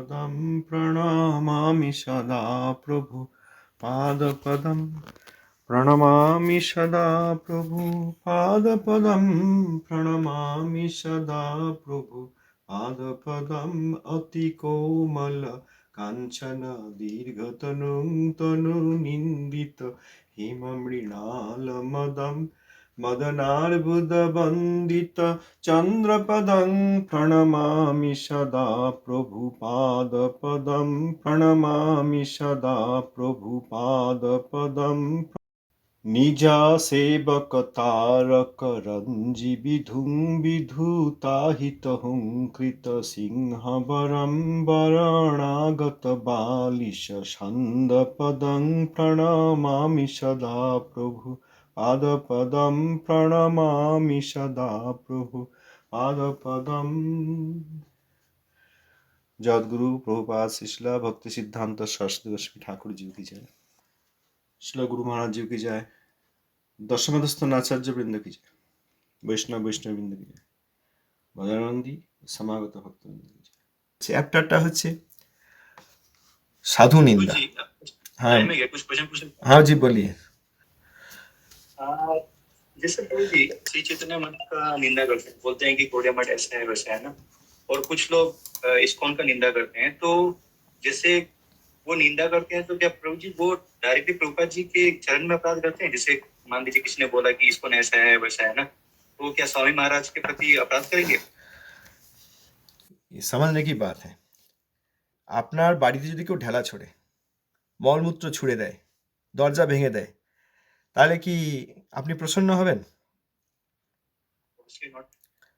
पादपदं प्रणमामि सदा प्रभु पादपदं प्रणमामि सदा प्रभु पादपदं प्रणमामि सदा प्रभु पादपदम् अतिकोमल काञ्चन दीर्घतनुं तनुनिन्दित हिममृणालमदं मदनार्बुदवन्दित चन्द्रपदं प्रणमामि सदा प्रभुपादपदं प्रणमामि सदा प्रभुपादपदं निजा सेवकतारकरञ्जि विधुं विधुताहितहुं कृतसिंहवरं वरणागतबालिशछन्दपदं प्रणमामि सदा प्रभु पादपदं प्रणमामि सदा प्रभु पादपदम जगद्गुरु प्रभुपाद शिशला भक्ति सिद्धांत सरस्वती गोस्वामी ठाकुर जी की जय शिला गुरु महाराज जी की जय दशमदस्तन आचार्य বৃন্দ কি জয় বৈষ্ণব বৈষ্ণব বৃন্দ কি জয় মদানন্দী সমাগত ভক্তবৃন্দ কি জয় চ্যাপ্টারটা হচ্ছে সাধু নিন্দা जी हाँ टाइम है जैसे प्रभु जी श्री चैतन्य मठ का निंदा करते हैं बोलते हैं कि कोडिया मठ ऐसा है वैसा है ना और कुछ लोग अ, इस्कॉन का निंदा करते हैं तो जैसे वो निंदा करते हैं तो क्या प्रभु जी वो डायरेक्टली प्रभुपाद जी के चरण में अपराध करते हैं जैसे मान लीजिए किसी ने बोला कि इस्कॉन ऐसा है वैसा है ना तो क्या स्वामी महाराज के प्रति अपराध करेंगे ये समझने की बात है আপনার বাড়িতে যদি কেউ ঢেলা ছোড়ে মলমূত্র ছুঁড়ে দেয় দরজা ভেঙে দেয় তাহলে কি আপনি প্রসন্ন হবেন.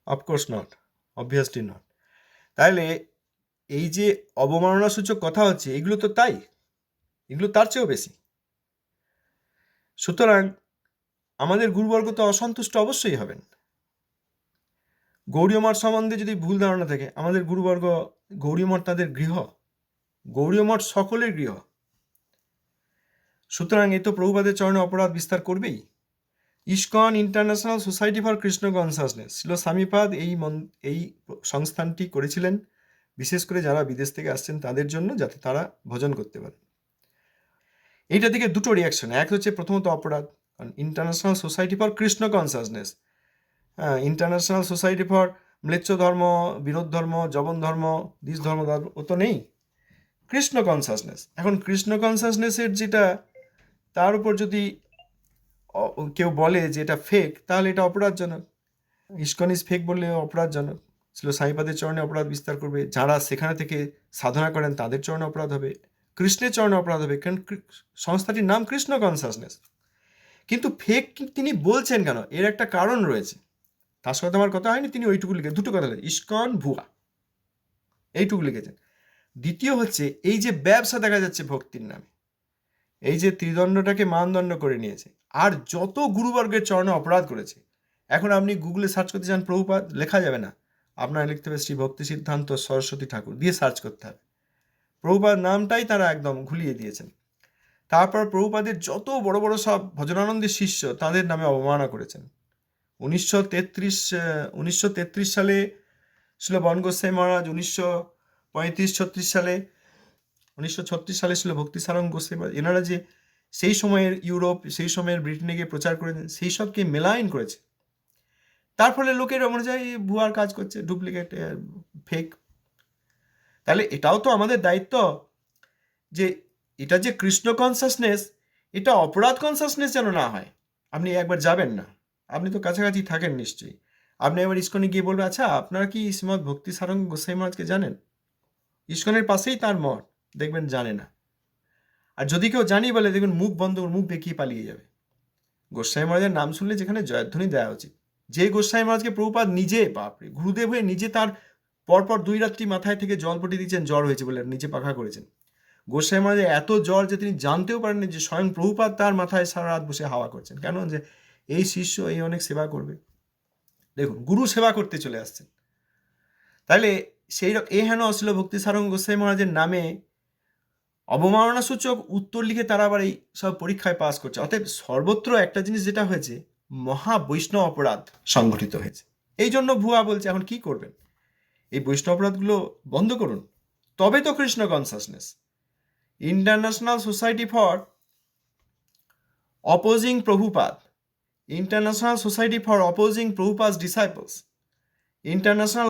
অফকোর্স নট অবভিয়াসলি নট তাহলে এই যে অবমাননাসূচক কথা হচ্ছে এগুলো তো তাই? এগুলো তার চেয়েও বেশি। সুতরাং আমাদের গুরুবর্গ তো অসন্তুষ্ট অবশ্যই হবেন। গৌরীয় মঠ সম্বন্ধে যদি ভুল ধারণা থাকে আমাদের গুরুবর্গ গৌরীয় মঠ তাদের গৃহ। গৌরীয় মঠ সকলের গৃহ। সুতরাং এ তো প্রভুপাদের চরণে অপরাধ বিস্তার করবেই। ISKCON international society for Krishna consciousness ছিল স্বামীপাদ এই এই সংস্থানটি করেছিলেন, বিশেষ করে যারা বিদেশ থেকে আসছেন তাদের জন্য যাতে তারা ভজন করতে পারে এইটা থেকে দুটো রিয়াকশন এক হচ্ছে প্রথমত অপরাধ, কারণ international society for Krishna consciousness হ্যাঁ ইন্টারন্যাশনাল সোসাইটি ফর ম্লেচ্ছ ধর্ম, বিরোধ ধর্ম, জবন ধর্ম, দিস ধর্ম ধর্ম, ও তো নেই। কৃষ্ণ কনসাসনেস, এখন কৃষ্ণ কনসাসনেসের যেটা তার উপর যদি কেউ বলে যে এটা ফেক তাহলে এটা অপরাধজনক। ইস্কন ইজ ফেক বললে অপরাধজনক। ছিল সাইপাদের চরণে অপরাধ বিস্তার করবে। যারা সেখানে থেকে সাধনা করেন, তাদের চরণে অপরাধ হবে। কৃষ্ণের চরণে অপরাধ হবে। কারণ সংস্থাটির নাম কৃষ্ণ কনসাসনেস কিন্তু ফেক তিনি বলছেন কেন? এর একটা কারণ রয়েছে। তার সাথে আমার কথা হয়নি, তিনি ওইটুকু লিখে দুটো কথা লিখে ইস্কন ভুয়া। এইটুকু লিখেছেন। দ্বিতীয় হচ্ছে, এই যে ব্যবসা দেখা যাচ্ছে ভক্তির নামে এই যে ত্রিদণ্ডটাকে মানদণ্ড করে নিয়েছে। আর যত গুরুবর্গের চরণে অপরাধ করেছে, এখন আপনি গুগলে সার্চ করতে চান প্রভুপাদ, লেখা যাবে না। আপনার লিখতে হবে শ্রী ভক্তি সিদ্ধান্ত সরস্বতী ঠাকুর দিয়ে সার্চ করতে হবে। প্রভুপাদ নামটাই তারা একদম ঘুলিয়ে দিয়েছেন। তারপর প্রভুপাদের যত বড় বড় সব ভজনানন্দের শিষ্য তাদের নামে অবমাননা করেছেন। উনিশশো তেত্রিশ উনিশশো তেত্রিশ সালে ছিল বন গোসাই মহারাজ, উনিশশো পঁয়ত্রিশ, ছত্রিশ সালে উনিশশো ছত্রিশ সালে ছিল ভক্তি সারং গোসাই এনারা যে সেই সময়ের ইউরোপ, সেই সময়ের ব্রিটেনে গিয়ে প্রচার করেছেন সেই সবকে মেলাইন করেছে। তার ফলে লোকের অনুযায়ী ভুয়ার কাজ করছে, ডুপ্লিকেট ফেক। তাহলে এটাও তো আমাদের দায়িত্ব যে এটা যে কৃষ্ণ কনসাসনেস এটা অপরাধ কনসাসনেস যেন না হয়। আপনি একবার যাবেন না। আপনি তো কাছাকাছি থাকেন নিশ্চয়ই। আপনি একবার ইস্কনে গিয়ে বলবেন আচ্ছা আপনারা কি শ্রীমদ ভক্তি সারং গোসাই মহারাজকে জানেন? ইস্কনের পাশেই তার মঠ। দেখবেন জানে না। আর যদি কেউ জানি বলে, দেখবেন মুখ বন্ধ মুখ বেঁকিয়ে পালিয়ে যাবে। গোস্বাই মহারাজের নাম শুনলে যেখানে জয়ধ্বনি দেওয়া উচিত। যে গোস্বাই মহারাজকে প্রভুপাদ নিজে, বাপরে, গুরুদেব হয়ে নিজে তার পরপর দুই রাত্রি মাথায় থেকে জল পটি দিচ্ছেন জ্বর হয়েছে বলে নিজে পাখা করেছেন। গোস্বাই মহারাজের এত জ্বর যে তিনি জানতেও পারেননি যে স্বয়ং প্রভুপাদ তার মাথায় সারা রাত বসে হাওয়া করছেন। কেন যে এই শিষ্য এই অনেক সেবা করবে। দেখুন, গুরু সেবা করতে চলে আসছেন। তাহলে সেই এ হেন অশ্লীল ভক্তি সারং গোস্বাই মহারাজের নামে অবমাননাসূচক উত্তর লিখে তারা আবার এই সব পরীক্ষায় পাস করছে। অতএব সর্বত্র একটা জিনিস যেটা হয়েছে মহা বৈষ্ণব অপরাধ সংঘটিত হয়েছে। এই জন্য ভুয়া বলছে, এখন কি করবেন? এই বৈষ্ণব অপরাধগুলো বন্ধ করুন। তবে তো Krishna consciousness international society for opposing Prabhupada international society for opposing Prabhupada disciples international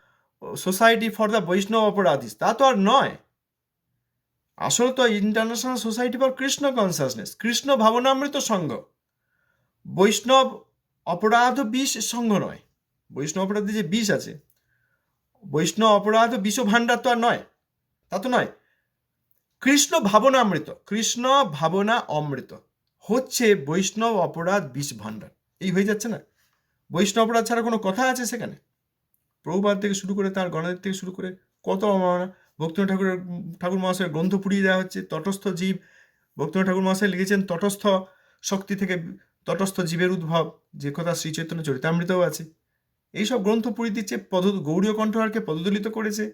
society for the Vaishnava অপরাধীস তা তো আর নয়। আসলে তো international society for Krishna consciousness Krishna Bhavanamrita Sangha বৈষ্ণব অপরাধ বিষ সংঘ নয়। বৈষ্ণব অপরাধে যে বিষ আছে বৈষ্ণব অপরাধ বিষ ভাণ্ডার তো আর নয়, তা তো নয়। কৃষ্ণ ভাবনামৃত কৃষ্ণ ভাবনা অমৃত হচ্ছে বৈষ্ণব অপরাধ বিষ ভাণ্ডার। এই হয়ে যাচ্ছে না? বৈষ্ণব অপরাধ ছাড়া কোনো কথা আছে সেখানে? প্রভুপাত থেকে শুরু করে তার গণের থেকে শুরু করে কত অবমাননা। ভক্তিনাথ ঠাকুরের ঠাকুর মহাশয়ের গ্রন্থ পুড়িয়ে দেওয়া হচ্ছে, তটস্থ জীব। ভক্তিনাথ ঠাকুর মহাশয় লিখেছেন, তটস্থ শক্তি থেকে তটস্থ জীবের উদ্ভব, যে কথা শ্রী চৈতন্য চরিতামৃতও আছে। এইসব গ্রন্থ পুড়িয়ে দিচ্ছে, পদ, গৌরীয় কণ্ঠহারকে পদদলিত করেছে।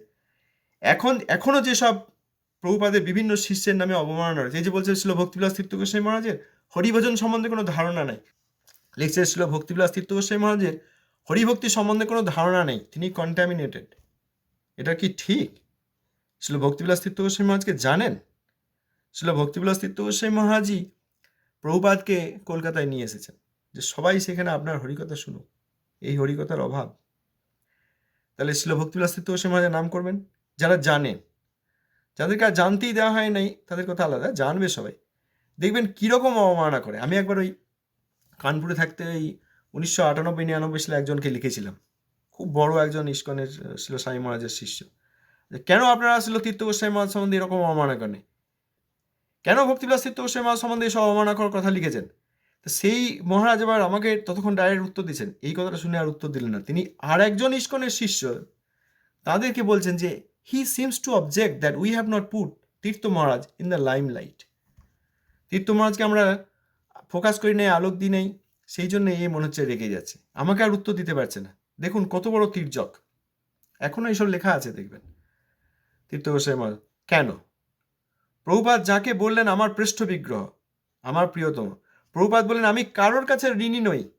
এখন এখনও যেসব প্রভুপাদের বিভিন্ন শিষ্যের নামে অবমাননা রয়েছে, এই যে বলছে ছিল ভক্তিবিলাস তীর্থ গোস্বামী মহারাজের, হরিভজন সম্বন্ধে কোনো ধারণা নাই। লিখছে ছিল ভক্তিবিলাস তীর্থ গোস্বামী মহারাজের, হরিভক্তি সম্বন্ধে কোনো ধারণা নেই, তিনি কন্টামিনেটেড এটা কি ঠিক? ছিল ভক্তিবিলাস তীর্থ গোস্বামী মহারাজকে জানেন? ছিল ভক্তিবিলাস তীর্থ গোস্বামী মহারাজই প্রভুপাদকে কলকাতায় নিয়ে এসেছেন। যে সবাই সেখানে আপনার হরিকথা শুনুক, এই হরিকথার অভাব। তাহলে ছিল ভক্তিবিলাস তীর্থ গোস্বামী মহারাজের নাম করবেন? যারা জানেন যাদেরকে আর জানতেই দেওয়া হয় নাই, তাদের কথা আলাদা, জানবে সবাই। দেখবেন কীরকম অবমাননা করে। আমি একবার ওই কানপুরে থাকতে ওই উনিশশো আটানব্বই নিরানব্বই সালে একজনকে লিখেছিলাম। খুব বড় একজন ইস্কনের ছিল স্বামী মহারাজের শিষ্য। কেন আপনারা ছিল তীর্থ গোস্বামী মহারাজ সম্বন্ধে এরকম অবমাননা করেন? কেন ভক্তিবিলাস তীর্থ গোস্বামী মহারাজ সম্বন্ধে এসব অবমাননা করার কথা লিখেছেন? তো সেই মহারাজ এবার আমাকে ততক্ষণ ডাইরেক্ট উত্তর দিয়েছেন এই কথাটা শুনে আর উত্তর দিলেন না। তিনি আর একজন ইস্কনের শিষ্য। তাদেরকে বলছেন যে he seems to object that we have not put Tirtha Maharaj in the limelight Tirtha মহারাজকে আমরা ফোকাস করি নেই, আলোক দিই নেই, সেই জন্য এ মনে হচ্ছে রেগে যাচ্ছে। আমাকে আর উত্তর দিতে পারছে না। দেখুন কত বড় তির্যক। এখনও এইসব লেখা আছে, দেখবেন। তীর্থ গোস্বামী কেন? প্রভুপাত যাকে বললেন আমার পৃষ্ঠ বিগ্রহ, আমার প্রিয়তম প্রভুপাত বললেন, আমি কারোর কাছে ঋণী নই,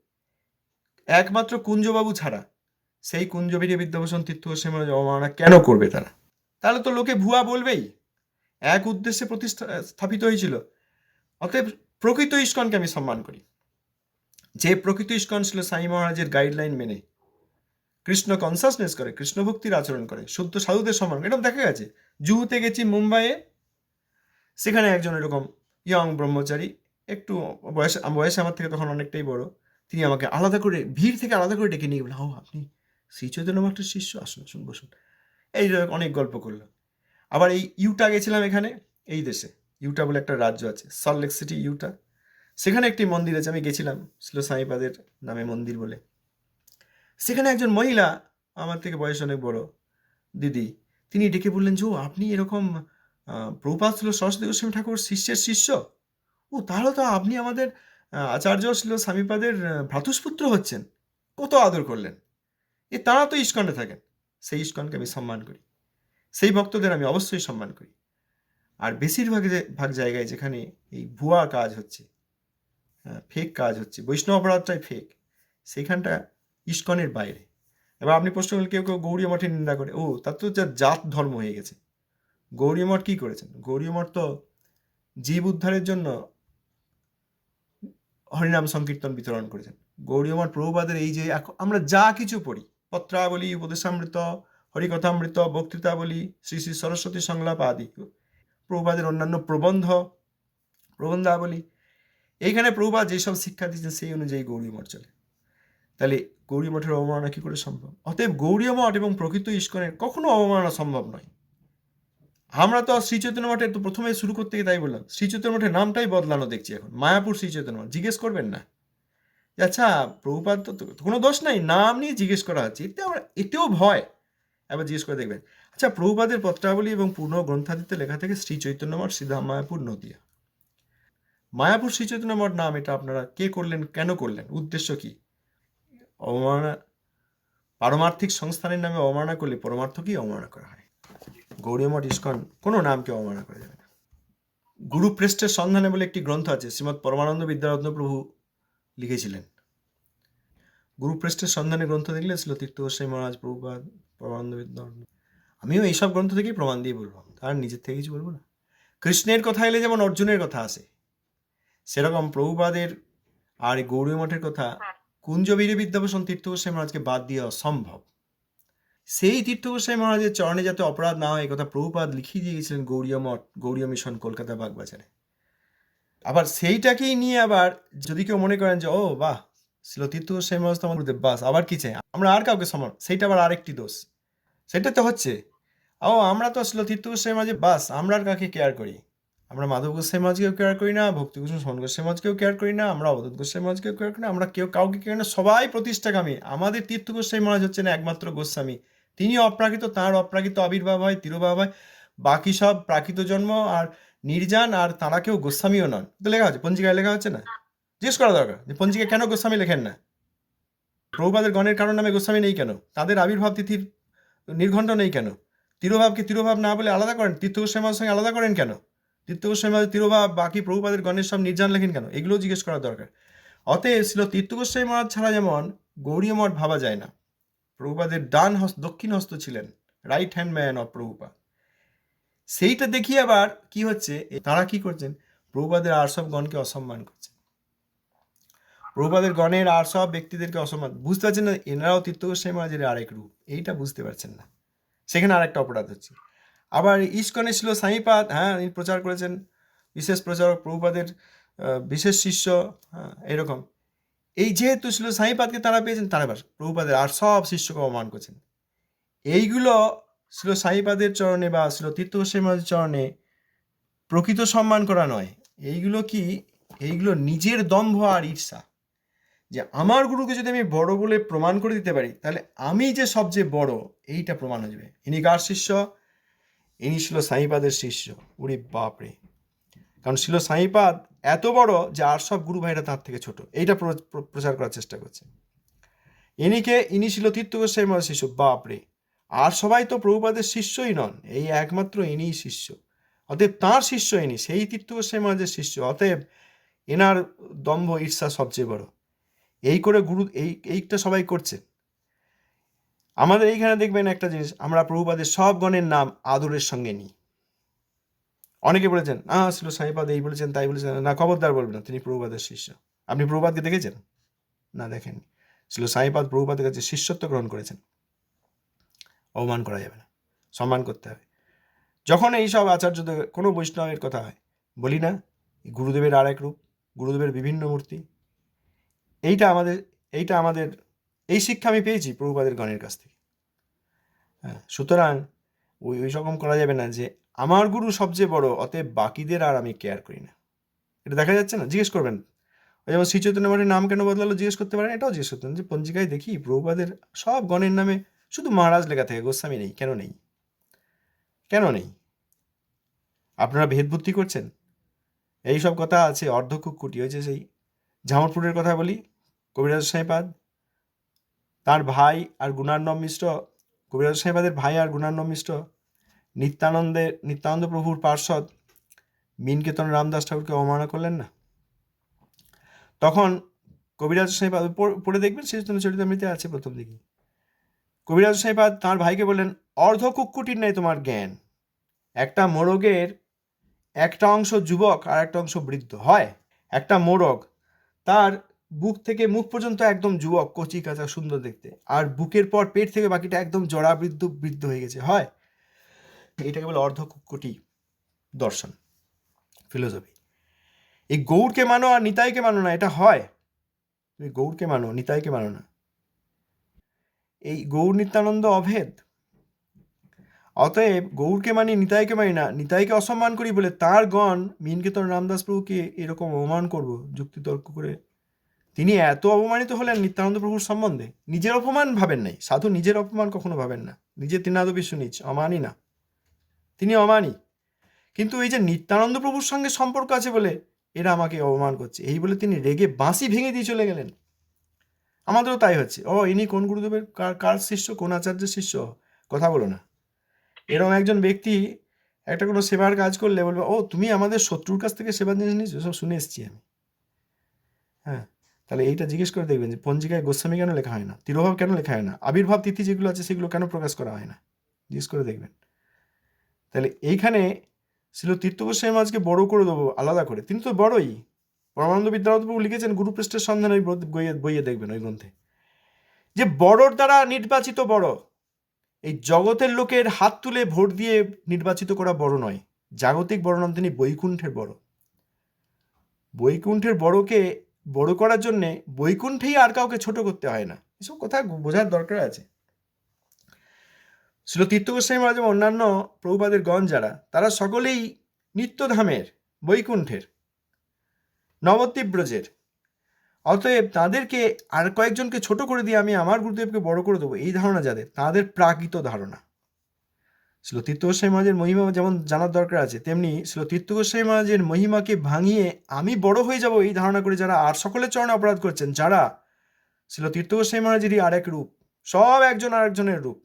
একমাত্র কুঞ্জবাবু ছাড়া। সেই কুঞ্জবীরে বিদ্যাভূষণ তীর্থ গোস্বামী মহারাজ অবমাননা কেন করবে তারা? তাহলে তো লোকে ভুয়া বলবেই। এক উদ্দেশ্যে প্রতিষ্ঠা, স্থাপিত হয়েছিল। অতএব প্রকৃত ইস্কনকে আমি সম্মান করি। যে প্রকৃত ইস্কন ছিল সাই মহারাজের গাইডলাইন মেনে কৃষ্ণ কনসাসনেস করে, কৃষ্ণ ভক্তির আচরণ করে শুদ্ধ সাধুদের সম্মান এরকম দেখা গেছে। জুহুতে গেছি মুম্বাইয়ে। সেখানে একজন এরকম ইয়ং ব্রহ্মচারী, একটু বয়স, বয়সে আমার থেকে তখন অনেকটাই বড়, তিনি আমাকে আলাদা করে, ভিড় থেকে আলাদা করে ডেকে নিয়ে বললেন ও আপনি শ্রী চৈতন্য মাত্র শিষ্য? আসুন আসুন, বসুন। এই অনেক গল্প করল আবার এই ইউটা গেছিলাম এখানে, এই দেশে। ইউটা বলে একটা রাজ্য আছে সল্টলেক সিটি, ইউটা। সেখানে একটি মন্দির আছে, আমি গেছিলাম, ছিল সাইপাদের নামে মন্দির বলে। সেখানে একজন মহিলা, আমার থেকে বয়স অনেক বড়, দিদি, তিনি ডেকে বললেন যে ও আপনি এরকম প্রভুপাত ছিল সরস্বতী গোস্বামী ঠাকুর শিষ্যের শিষ্য? ও, তাহলে তো আপনি আমাদের আচার্য ছিল স্বামীপাদের ভ্রাতুষ্পুত্র হচ্ছেন। কত আদর করলেন। এ, তারা তো ইস্কনে থাকেন। সেই ইস্কনকে আমি সম্মান করি। সেই ভক্তদের আমি অবশ্যই সম্মান করি। আর বেশিরভাগ ভাগ জায়গায় যেখানে এই ভুয়া কাজ হচ্ছে ফেক কাজ হচ্ছে, বৈষ্ণব অপরাধটাই ফেক সেইখানটা ইস্কনের বাইরে। এবার আপনি প্রশ্ন করলেন, কেউ কেউ গৌরী মঠের নিন্দা করে। ও, তার তো যা জাত ধর্ম হয়ে গেছে। গৌরী মঠ কী করেছেন? গৌরী মঠ তো জীব উদ্ধারের জন্য হরিনাম সংকীর্তন বিতরণ করেছেন। গৌরী মঠ প্রভুপাদের এই যে আমরা যা কিছু পড়ি, পত্রাবলী, উপদেশামৃত, হরিকথামৃত, বক্তৃতাবলী, শ্রী শ্রী সরস্বতী সংলাপ আদি, প্রভুপাদের অন্যান্য প্রবন্ধ, প্রবন্ধাবলী। এইখানে প্রভুপাদ যেসব শিক্ষা দিচ্ছেন সেই অনুযায়ী গৌরী মঠ চলে। তাহলে গৌরী মঠের অবমাননা কী করে সম্ভব? অতএব গৌরী মঠ এবং প্রকৃত ইস্কনের কখনো অবমাননা সম্ভব নয়। আমরা তো শ্রী চৈতন্য মঠের তো প্রথমে শুরু করতে গিয়ে তাই বললাম শ্রী চৈতন্য মঠের নামটাই বদলানো দেখছি এখন। মায়াপুর শ্রী চৈতন্য মঠ, জিজ্ঞেস করবেন না। আচ্ছা প্রভুপাদ তো কোনো দোষ নাই, নাম নিয়ে জিজ্ঞেস করা হচ্ছে, এতে আমরা এতেও ভয়। এবার জিজ্ঞেস করে দেখবেন। আচ্ছা প্রভুপাদের পত্রাবলী এবং পূর্ণ গ্রন্থাদিতে লেখা থেকে শ্রী চৈতন্য মঠ সিধা মায়াপুর, নদিয়া। মায়াপুর শ্রী চৈতন্য মঠ নাম এটা আপনারা কে করলেন, কেন করলেন? উদ্দেশ্য কি? অবমাননা, পারমার্থিক সংস্থানের নামে অবমাননা করলে পরমার্থকেই অবমাননা করা হয়। গৌরী মঠ ইস্কন কোনো নামকে অবমাননা করা যাবে না। গুরুপৃষ্ঠের সন্ধানে বলে একটি গ্রন্থ আছে, শ্রীমৎ পরমানন্দ বিদ্যারত্ন প্রভু লিখেছিলেন। গুরুপৃষ্ঠের সন্ধানে গ্রন্থ দেখলে ছিল তীর্থ গোস্বামী মহারাজ, প্রভুপাদ, পরমানন্দ বিদ্যারত্ন। আমিও এইসব গ্রন্থ থেকেই প্রমাণ দিয়ে বলব। তার নিজের থেকে কিছু বলব না। কৃষ্ণের কথা এলে যেমন অর্জুনের কথা আসে, সেরকম প্রভুপাদের আর গৌরী মঠের কথা কুঞ্জবীরে বিদ্যাভূষণ তীর্থ গোস্বামী মহারাজকে বাদ দিয়ে অসম্ভব? সেই তীর্থ গোস্বামী মহারাজের চরণে যাতে অপরাধ না হয় কথা প্রভুপাদ লিখিয়ে দিয়ে গেছিলেন গৌরীয় মঠ গৌরীয় মিশন কলকাতা বাগবাজারে। আবার সেইটাকেই নিয়ে আবার যদি কেউ মনে করেন যে, ও, বাহ, ছিল তীর্থ গোস্বামী মহারাজ তো আমাদের বাস, আবার কি চাই? আমরা আর কাউকে সমান সেইটা আবার আরেকটি দোষ। সেটা তো হচ্ছে, ও, আমরা তো আসলে তীর্থ গোস্বামী মাঝে বাস, আমরা আর কাকে কেয়ার করি। আমরা মাধব গোস্বামী মাঝকেও কেয়ার করি না ভক্তি ভূষণ সোন গোস্বামী মাঝকেও কেয়ার করি না আমরা অবধূত গোস্বামী মাঝকেও কেয়ার করি না আমরা কেউ কাউকে কেয়ার না সবাই প্রতিষ্ঠাকামী আমাদের তীর্থ গোস্বামী মহারাজ হচ্ছেন একমাত্র গোস্বামী। তিনি অপ্রাকৃত তাঁর অপ্রাকৃত আবির্ভাব হয় তিরোভাব হয়। বাকি সব প্রাকৃত জন্ম আর নির্জান আর তারা কেউ গোস্বামীও নন। তো লেখা আছে পঞ্জিকায় লেখা হচ্ছে না? জিজ্ঞেস করা দরকার যে পঞ্জিকায় কেন গোস্বামী লেখেন না? প্রভুপাদের গণের কারণ নামে গোস্বামী নেই কেন? তাদের আবির্ভাব তিথির নির্ঘণ্ট নেই কেন? তিরুভাবকে তিরুভাব না বলে আলাদা করেন? তীর্থ গোস্বামীর সঙ্গে আলাদা করেন কেন? তীর্থ গোস্বামী তিরোভাব বাকি প্রভুপাদের গণের সব নির্জান লেখেন কেন? এগুলো জিজ্ঞেস করা দরকার। অতএব ছিল তীর্থ গোস্বামী মহারাজ ছাড়া যেমন গৌরীয় মঠ ভাবা যায় না, প্রভুপাদের ডান হস্ত, দক্ষিণ হস্ত ছিলেন right hand man of Prabhupada সেইটা দেখিয়ে আবার কি হচ্ছে তারা কি করছেন? প্রভুপাদের আর সব গণকে অসম্মান করছেন। প্রভুপাদের গণের আর সব ব্যক্তিদেরকে অসম্মান, বুঝতে পারছেন না, এনারাও তীর্থ গোস্বামী মহারাজের আরেক রূপ, এইটা বুঝতে পারছেন না। সেখানে আরেকটা অপরাধ হচ্ছে। আবার ইস্কনে ছিল সাইপাদ হ্যাঁ প্রচার করেছেন, বিশেষ প্রচারক প্রভুপাদের বিশেষ শিষ্য হ্যাঁ এরকম। এই যেহেতু ছিল সাইপাদকে তারা পেয়েছেন, তারা প্রভুপাদের আর সব শিষ্যকে অপমান করছেন। এইগুলো ছিল সাইপাদের চরণে বা ছিল তীর্থ চরণে প্রকৃত সম্মান করা নয়। এইগুলো কি? এইগুলো নিজের দম্ভ আর ঈর্ষা। যে আমার গুরুকে যদি আমি বড় বলে প্রমাণ করে দিতে পারি, তাহলে আমি যে সবচেয়ে বড়, এইটা প্রমাণ হয়ে যাবে। ইনি কার শিষ্য? ইনি ছিল সাইপাদের শিষ্য। উনি বাপরে। কারণ ছিল সাইপাদ এত বড় যে আর সব গুরু ভাইরা তার থেকে ছোট। এইটা প্র- প্র- প্রচার করার চেষ্টা করছে। ইনিকে, ইনি ছিল তীর্থ গোস্বামী শিষ্য। বাপরে। আর সবাই তো প্রভুপাদের শিষ্যই নন। এই একমাত্র ইনিই শিষ্য। অতএব তাঁর শিষ্য ইনি, সেই তীর্থ গোস্বামী মহারাজের শিষ্য। অতএব এনার দম্ভ ঈর্ষা সবচেয়ে বড়। এই করে গুরু, এই, এইটা সবাই করছে। আমাদের এইখানে দেখবেন একটা জিনিস, আমরা প্রভুপাদের সব গণের নাম আদরের সঙ্গে নিই। অনেকে বলেছেন, না ছিল সাইপাদ এই বলেছেন, তাই বলেছেন। না, খবরদার বলবেন না, তিনি প্রভুপাদের শিষ্য। আপনি প্রভুপাদকে দেখেছেন? না, দেখেননি। ছিল সাইপাদ প্রভুপাদের কাছে শিষ্যত্ব গ্রহণ করেছেন। অপমান করা যাবে না, সম্মান করতে হবে। যখন এই সব আচার্যদের কোনো বৈষ্ণবের কথা হয়, বলি না গুরুদেবের আর এক রূপ, গুরুদেবের বিভিন্ন মূর্তি, এইটা আমাদের এইটা আমাদের এই শিক্ষা আমি পেয়েছি প্রভুপাদের গণের কাছ থেকে। হ্যাঁ সুতরাং ওই ওই রকম করা যাবে না যে আমার গুরু সবচেয়ে বড়, অতএব বাকিদের আর আমি কেয়ার করি না। এটা দেখা যাচ্ছে না? জিজ্ঞেস করবেন। ওই যেমন শ্রী চৈতন্য মঠের নাম কেন বদলালো জিজ্ঞেস করতে পারেন? এটাও জিজ্ঞেস করতেন যে পঞ্জিকায় দেখি প্রভুপাদের সব গণের নামে শুধু মহারাজ লেখা থাকে, গোস্বামী নেই, কেন নেই? কেন নেই? আপনারা ভেদবুদ্ধি করছেন? এই সব কথা আছে অর্ধকুকুটি হয়েছে সেই ঝামরপুরের কথা বলি, কবিরাজ সাহেবাদ তার ভাই আর গুণার্ণব মিশ্র কবিরাজ সাহেবাদের ভাই আর গুণার্ণব মিশ্র নিত্যানন্দের, নিত্যানন্দ প্রভুর পার্ষদ মিনকেতন রামদাস ঠাকুরকে অবমাননা করলেন না। তখন কবিরাজ সাহেবাদ পড়ে- দেখবেন শেষতন চরিতামৃতে আছে প্রথম দিকে। কবিরাজ সাহেবাদ তাঁর ভাইকে বললেন, অর্ধ কুকুটির নেই তোমার জ্ঞান। একটা মোরগের একটা অংশ যুবক আর একটা অংশ বৃদ্ধ, হয়? একটা মোরগ। তার বুক থেকে মুখ পর্যন্ত একদম যুবক কচি কাঁচা, সুন্দর দেখতে। আর বুকের পর পেট থেকে বাকিটা একদম জরা বৃদ্ধ হয়ে গেছে। হয়? এটাকে বলে অর্ধ কুকুটি দর্শন ফিলোসফি এই গৌড়কে মানো আর নিতাইকে মানো না, এটা হয়? তুমি গৌড়কে মানো, নিতাইকে মানো না। এই গৌর নিত্যানন্দ অভেদ? অতএব গৌরকে মানি, নিতাইকে মানি না, নিতাইকে অসম্মান করি বলে তার গণ মিনকেতন রামদাস প্রভুকে এরকম অপমান করব, যুক্তিতর্ক করে তিনি এত অপমানিত হলেন নিত্যানন্দ প্রভুর সম্বন্ধে? নিজের অপমান ভাবেন নাই। সাধু নিজের অপমান কখনো ভাবেন না। নিজের তৃণাদ বিশ্ব নিচ অমানি না। তিনি অমানি। কিন্তু এই যে নিত্যানন্দ প্রভুর সঙ্গে সম্পর্ক আছে বলে এরা আমাকে অপমান করছে। এই বলে তিনি রেগে বাঁশি ভেঙে দিয়ে চলে গেলেন। আমাদেরও তাই হচ্ছে। ও, ইনি কোন গুরুদেবের কার কার শিষ্য? কোন আচার্যের শিষ্য? কথা বলো না। এরকম একজন ব্যক্তি একটা কোনো সেবার কাজ করলে বলবে, ও, তুমি আমাদের শত্রুর কাছ থেকে সেবার জিনিস নিয়েছো? সব শুনে এসেছি আমি। হ্যাঁ। তাহলে এইটা জিজ্ঞেস করে দেখবেন যে পঞ্জিকায় গোস্বামী কেন লেখা হয় না? তিরোভাব কেন লেখা হয় না? আবির্ভাব তিথি যেগুলো আছে সেগুলো কেন প্রকাশ করা হয় না? জিজ্ঞেস করে দেখবেন। তাহলে এইখানে ছিল তীর্থগোস্বামী মাঝকে বড় করে দেবো, আলাদা করে। তিনি তো বড়ই। পরমানন্দ বিদ্যাবাবু লিখেছেন, গুরুপৃষ্ঠের সন্ধান ওই বই- বইয়ে বইয়ে দেখবেন ওই গ্রন্থে। যে বড়র দ্বারা নির্বাচিত বড়, এই জগতের লোকের হাত তুলে ভোট দিয়ে নির্বাচিত করা বড় নয়। জাগতিক বড় নাম তিনি বৈকুণ্ঠের বড়। বৈকুণ্ঠের বড়কে বড় করার জন্যে বৈকুণ্ঠেই আর কাউকে ছোট করতে হয় না। এসব কথা বোঝার দরকার আছে। ছিল তীর্থ গোস্বামী মহারাজ অন্যান্য প্রভুপাদের গণ যারা, তারা সকলেই নিত্যধামের, বৈকুণ্ঠের নবদ্বীপ ব্রজের অতএব তাদেরকে আর কয়েকজনকে ছোট করে দিয়ে আমি আমার গুরুদেবকে বড় করে দেবো, এই ধারণা যাদের, তাদের প্রাকৃত ধারণা। ছিল তীর্থ গোস্বামী মহারাজের মহিমা যেমন জানার দরকার আছে, তেমনি ছিল তীর্থ গোস্বামী মহারাজের মহিমাকে ভাঙিয়ে আমি বড় হয়ে যাব এই ধারণা করে যারা আর সকলের চরণে অপরাধ করছেন, যারা? ছিল তীর্থ গোস্বামী মহারাজেরই আর এক রূপ, সব একজন আর একজনের রূপ,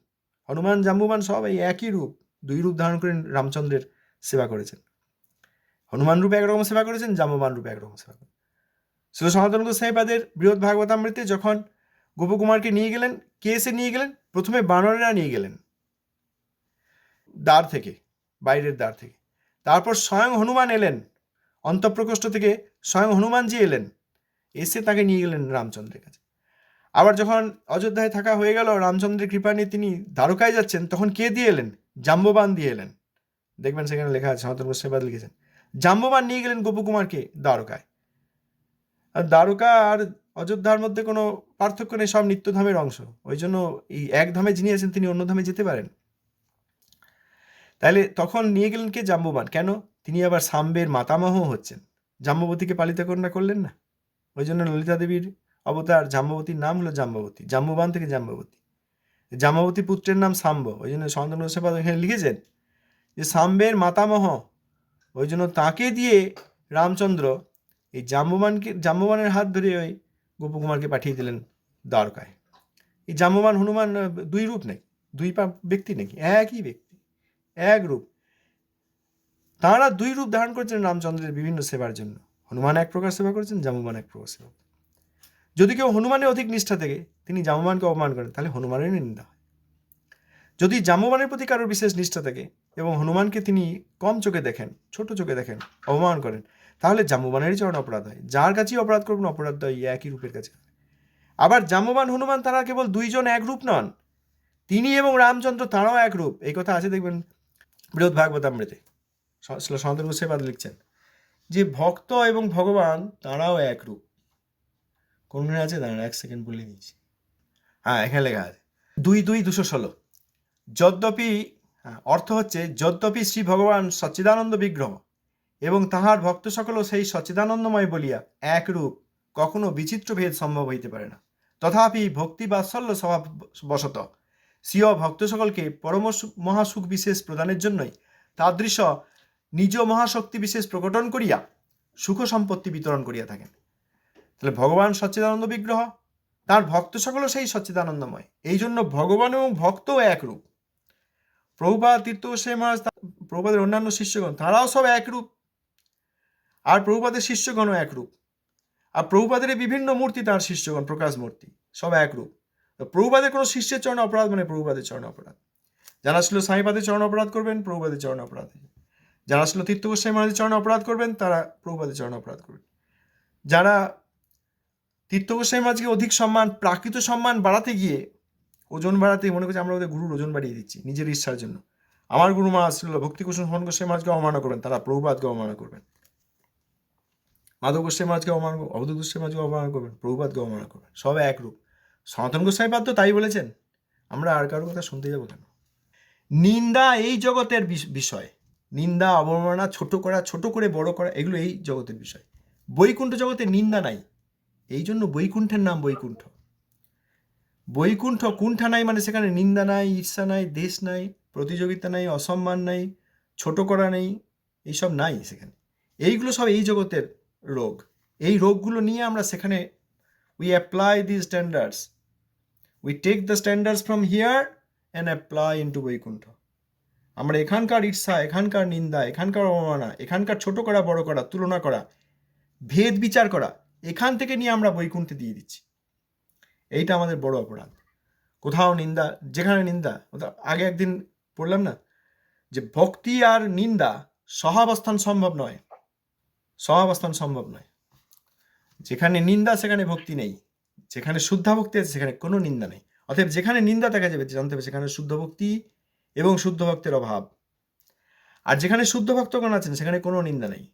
হনুমান, জাম্বুবান সব এই একই রূপ, দুই রূপ ধারণ করে রামচন্দ্রের সেবা করেছেন। হনুমান রূপে একরকম সেবা করেছেন, জাম্বুবান রূপে একরকম সেবা করেছেন। শ্রী সনাতন গোসাইপাদের বৃহৎ ভাগবতামৃতে যখন গোপকুমারকে নিয়ে গেলেন, কে এসে নিয়ে গেলেন? প্রথমে বানরেরা নিয়ে গেলেন। দ্বার থেকে, বাইরের দ্বার থেকে। তারপর স্বয়ং হনুমান এলেন। অন্তঃপ্রকোষ্ঠ থেকে স্বয়ং হনুমানজি এলেন। এসে তাকে নিয়ে গেলেন রামচন্দ্রের কাছে। আবার যখন অযোধ্যায় থাকা হয়ে গেল, রামচন্দ্রের কৃপা নিয়ে তিনি দ্বারকায় যাচ্ছেন, তখন কে দিয়ে এলেন? জাম্ববান দিয়ে এলেন। দেখবেন সেখানে লেখা আছে, সনাতন গোস্বাইপাদ লিখেছেন। জাম্ববান নিয়ে গেলেন গোপকুমারকে দ্বারকায়। আর দ্বারকা আর অযোধ্যার মধ্যে কোনো পার্থক্য নেই, সব নিত্যধামের অংশ। ওই জন্য এই এক ধামে যিনি আছেন, তিনি অন্য ধামে যেতে পারেন। তাহলে তখন নিয়ে গেলেন কে জাম্ববান? কেন? তিনি আবার সাম্বের মাতামহ হচ্ছেন। জাম্ববতীকে পালিত কন্যা করলেন না? ওই জন্য ললিতা দেবীর অবতার জাম্ববতীর নাম হলো জাম্ববতী, জাম্ববান থেকে জাম্ববতী। জাম্ববতী পুত্রের নাম সাম্ব। ওই জন্য গোস্বাইপাদ এখানে লিখেছেন যে সাম্বের মাতামহ, ওই জন্য তাকে দিয়ে রামচন্দ্র এই জাম্ববানকে জাম্ববানের হাত ধরে ওই গোপকুমারকে পাঠিয়ে দিলেন দ্বারকায়। এই জাম্ববান হনুমান দুই রূপ নেই দুই ব্যক্তি নাকি? একই ব্যক্তি। এক রূপ। তাঁরা দুই রূপ ধারণ করেছেন রামচন্দ্রের বিভিন্ন সেবার জন্য। হনুমান এক প্রকার সেবা করেছেন জাম্ববান এক প্রকার সেবা যদি কেউ হনুমানের অধিক নিষ্ঠা থেকে, তিনি জাম্ববানকে অপমান করেন, তাহলে হনুমানের নিন্দা হয়। যদি জাম্ববানের প্রতি কারোর বিশেষ নিষ্ঠা থাকে এবং হনুমানকে তিনি কম চোখে দেখেন, ছোট চোখে দেখেন, অপমান করেন, তাহলে জামুবানেরই চরণ অপরাধ হয়। যার কাছেই অপরাধ করবেন অপরাধ হয় একই রূপের কাছে আবার জাম্ববান হনুমান তারা কেবল দুইজন এক রূপ নন, তিনি এবং রামচন্দ্র তাঁরাও এক রূপ। এই কথা আছে, দেখবেন বৃহৎ ভাগবতামৃতে। সনাতন গোস্বাইপাদ লিখছেন। যে ভক্ত এবং ভগবান তাঁরাও এক রূপ কোন আছে? দাঁড়ান এক সেকেন্ড বলে দিচ্ছি হ্যাঁ এখানে লেখা আছে। দুই দুই দুশো ষোলো। যদ্যপি হ্যাঁ, অর্থ হচ্ছে যদ্যপি শ্রী ভগবান সচ্চিদানন্দ বিগ্রহ এবং তাহার ভক্ত সকলও সেই সচ্চিদানন্দময় বলিয়া এক রূপ কখনো বিচিত্র ভেদ সম্ভব হইতে পারে না। তথাপি ভক্তি বাৎসল্য স্বভাব বশত স্বীয় ভক্ত সকলকে পরম সু- মহাসুখ বিশেষ প্রদানের জন্যই তাদৃশ নিজ মহাশক্তি বিশেষ প্রকটন করিয়া সুখ সম্পত্তি বিতরণ করিয়া থাকেন। তাহলে ভগবান সচ্চিদানন্দ বিগ্রহ, তার ভক্ত সকলও সেই সচ্চিদানন্দময়। এই জন্য ভগবান এবং ভক্তও একরূপ প্রভুপাদ, তীর্থ গোস্বামী মহারাজ প্রভুপাদের অন্যান্য শিষ্যগণ, তারাও সব একরূপ আর প্রভুপাদের শিষ্যগণও একরূপ আর প্রভুপাদের বিভিন্ন মূর্তি তার শিষ্যগণ প্রকাশ মূর্তি সব এক প্রভুপাদের কোনো শিষ্যের চরণ অপরাধ মানে প্রভুপাদের চরণে অপরাধ। যারা ছিল স্বামীপাদের চরণ অপরাধ করবেন, প্রভুপাদের চরণ অপরাধ। যারা ছিল তীর্থ গোস্বামী মহারাজের চরণ অপরাধ করবেন, তারা প্রভুপাদের চরণ অপরাধ করবেন। যারা তীর্থ গোস্বামী মহারাজকে অধিক সম্মান, প্রাকৃত সম্মান বাড়াতে গিয়ে ওজন বাড়াতে, মনে করছে আমরা ওদের গুরুর ওজন বাড়িয়ে দিচ্ছি নিজের ইচ্ছার জন্য। আমার গুরু মহারাজ ছিল ভক্তিকুশন হন গোস্বামী মহারাজকে অবমাননা করবেন, তারা প্রভুপাদকে অবমাননা করবেন। মাধব গোস্বামী মহারাজকে অবমান অবধূত গোস্বামী মহারাজকে অবমাননা করবেন, প্রভুপাদকে অবমাননা করবেন, সব এক রূপ। সনাতন গোস্বামী তো তাই বলেছেন। আমরা আর কারোর কথা শুনতে যাব কেন? নিন্দা এই জগতের বিষ- বিষয়। নিন্দা, অবমাননা, ছোট করা, ছোট করে বড় করা, এগুলো এই জগতের বিষয়। বৈকুণ্ঠ জগতে নিন্দা নাই। এই জন্য বৈকুণ্ঠের নাম বৈকুণ্ঠ। বৈকুণ্ঠ কুণ্ঠা নাই মানে সেখানে নিন্দা নাই, ঈর্ষা নাই, দেশ নাই, প্রতিযোগিতা নাই, অসম্মান নাই, ছোট করা নেই, এইসব নাই সেখানে। এইগুলো সব এই জগতের রোগ। এই রোগগুলো নিয়ে আমরা সেখানে we apply the standards we take the standards from here and apply into Vaikuntha আমরা এখানকার ঈর্ষা, এখানকার নিন্দা, এখানকার অবমাননা, এখানকার ছোট করা, বড় করা, তুলনা করা, ভেদ বিচার করা, এখান থেকে নিয়ে আমরা বৈকুণ্ঠে দিয়ে দিচ্ছি। এইটা আমাদের বড় অপরাধ। কোথাও নিন্দা, যেখানে নিন্দা আগে একদিন পড়লাম না, যে ভক্তি আর নিন্দা সহাবস্থান সম্ভব নয়। সহাবস্থান সম্ভব নয়। যেখানে নিন্দা, সেখানে ভক্তি নেই। যেখানে শুদ্ধ ভক্তি আছে সেখানে কোনো নিন্দা নেই। অতএব যেখানে নিন্দা দেখা যাবে জানতে হবে সেখানে শুদ্ধ ভক্তি এবং শুদ্ধ ভক্তের অভাব। আর যেখানে শুদ্ধ ভক্তগণ আছেন সেখানে কোনো নিন্দা নেই।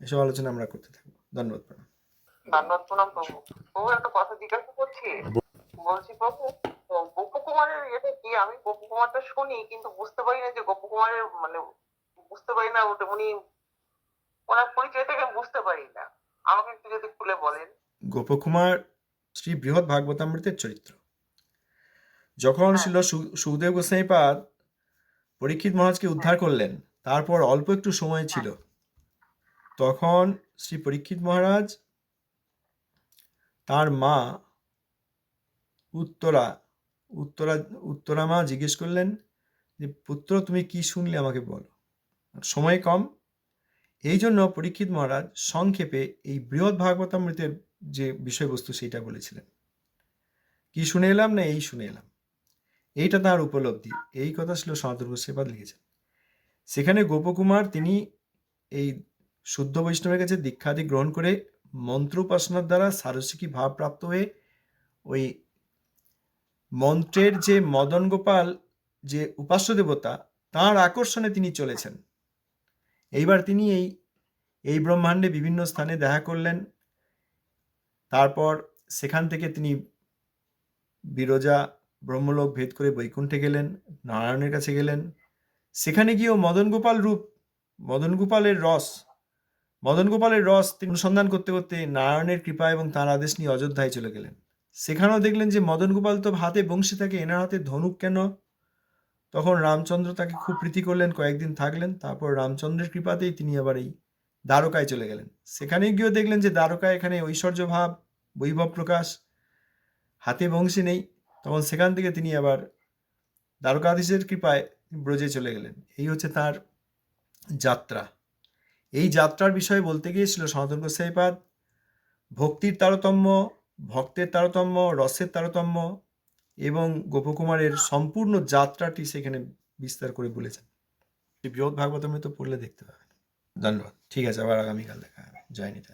এসব আলোচনা আমরা করতে থাকব। ধন্যবাদ প্রণাম। ধন্যবাদ প্রণাম প্রভু। প্রভু একটা কথা জিজ্ঞাসা করছি। বলছি প্রভু গোপকুমারের এটা কি? আমি গোপকুমারটা শুনি কিন্তু বুঝতে পারি না যে গোপকুমারের মানে বুঝতে পারি না ওটা উনি ওনার পরিচয়টাকে বুঝতে পারি না। আমাকে একটু যদি খুলে বলেন। গোপকুমার শ্রী বৃহৎ ভাগবতামৃতের চরিত্র। যখন হ্যাঁ। ছিল সু- সুখদেব গোস্বাইপাদ পরীক্ষিত মহারাজকে উদ্ধার করলেন তারপর অল্প একটু সময় ছিল। তখন শ্রী পরীক্ষিত মহারাজ তার মা উত্তরা উত্তরা উত্তরা মা জিজ্ঞেস করলেন যে পুত্র তুমি কি শুনলে আমাকে বলো? সময় কম। এই জন্য পরীক্ষিত মহারাজ সংক্ষেপে এই বৃহৎ ভাগবতামৃতের যে বিষয়বস্তু সেইটা বলেছিলেন। কি শুনে এলাম না এই শুনে এলাম? এইটা তার উপলব্ধি। এই কথা ছিল সনাতন গোস্বাইপাদ লিখেছেন। সেখানে গোপকুমার তিনি এই শুদ্ধ বৈষ্ণবের কাছে দীক্ষাদি গ্রহণ করে মন্ত্র উপাসনার দ্বারা সারসিকী ভাব প্রাপ্ত হয়ে ওই মন্ত্রের যে মদন গোপাল, যে উপাস্য দেবতা, তার আকর্ষণে তিনি চলেছেন। এইবার তিনি এই এই ব্রহ্মাণ্ডে বিভিন্ন স্থানে দেখা করলেন। তারপর সেখান থেকে তিনি বিরজা ব্রহ্মলোক ভেদ করে বৈকুণ্ঠে গেলেন, নারায়ণের কাছে গেলেন। সেখানে গিয়েও মদন গোপাল রূপ, মদন গোপালের রস, মদন গোপালের রস তিনি অনুসন্ধান করতে করতে নারায়ণের কৃপা এবং তার আদেশ নিয়ে অযোধ্যায় চলে গেলেন। সেখানেও দেখলেন যে মদন গোপাল তো হাতে বংশী থাকে এনার হাতে ধনুক কেন? তখন রামচন্দ্র তাকে খুব প্রীতি করলেন, কয়েকদিন থাকলেন, তারপর রামচন্দ্রের কৃপাতেই তিনি আবার এই দ্বারকায় চলে গেলেন। সেখানে গিয়েও দেখলেন যে দ্বারকায় এখানে ঐশ্বর্য ভাব বৈভব প্রকাশ, হাতে বংশী নেই, তখন সেখান থেকে তিনি আবার দ্বারকাধীশের কৃপায় ব্রজে চলে গেলেন। এই হচ্ছে তার যাত্রা। এই যাত্রার বিষয়ে বলতে গিয়েছিল সনাতন গোস্বাইপাদ ভক্তির তারতম্য, ভক্তের তারতম্য, রসের তারতম্য এবং গোপকুমারের সম্পূর্ণ যাত্রাটি সেখানে বিস্তার করে বলেছেন। বৃহৎ ভাগবত তো পড়লে দেখতে পাবেন। ধন্যবাদ। ঠিক আছে, আবার আগামীকাল দেখা হবে। জয় নিতাই।